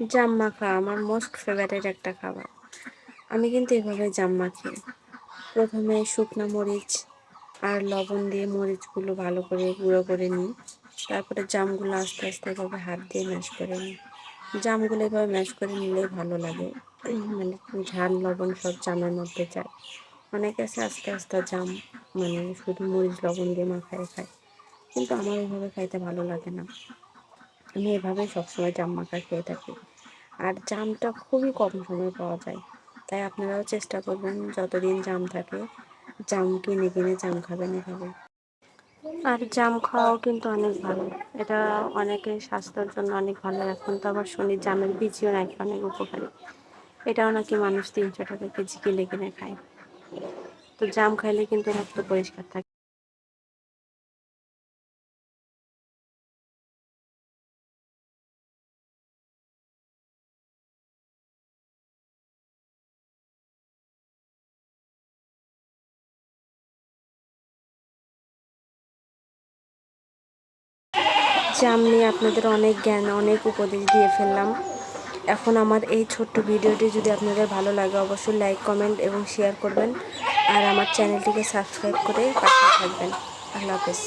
জাম মাখা আমার most favourite একটা খাবার। আমি কিন্তু এভাবে জাম মাখি। প্রথমে শুকনো মরিচ আর লবণ দিয়ে মরিচগুলো ভালো করে গুঁড়ো করে নিই। তারপরে জামগুলো আস্তে আস্তে এভাবে হাত দিয়ে ম্যাশ করে নিই। জামগুলো এভাবে ম্যাশ করে নিলেই ভালো লাগে। মানে ঝাল, লবণ সব জামের মধ্যে যায়। অনেকে আছে আস্তে আস্তে জাম মানে শুধু মরিচ, লবণ দিয়ে মাখায় খায়। কিন্তু আমার এভাবে খাইতে ভালো লাগে না। আমি এভাবে সবসময় জাম মাখা খেয়ে থাকি। আর জামটা খুবই কম সময় পাওয়া যায়। তাই আপনারাও চেষ্টা করবেন যতদিন জাম থাকে, জাম কিনে কিনে জাম খাবেন এভাবে। আর জাম খাওয়াও কিন্তু অনেক ভালো। এটা অনেকের স্বাস্থ্যের জন্য অনেক ভালো। এখন তো আবার শুনি জামের বীজও নাকি অনেক উপকারী। এটাও নাকি মানুষ তিনশো টাকা কেজি কিনে কিনে খায়। তো জাম খাইলে কিন্তু রক্ত পরিষ্কার থাকে। জাম আমি আপনাদের অনেক জ্ঞান, অনেক উপদেশ দিয়ে ফেললাম। এখন আমার এই ছোট্ট ভিডিওটি যদি আপনাদের ভালো লাগে, অবশ্যই লাইক কমেন্ট এবং শেয়ার করবেন। আর আমার চ্যানেলটিকে সাবস্ক্রাইব করে পাশে থাকবেন। আল্লাহ হাফেজ।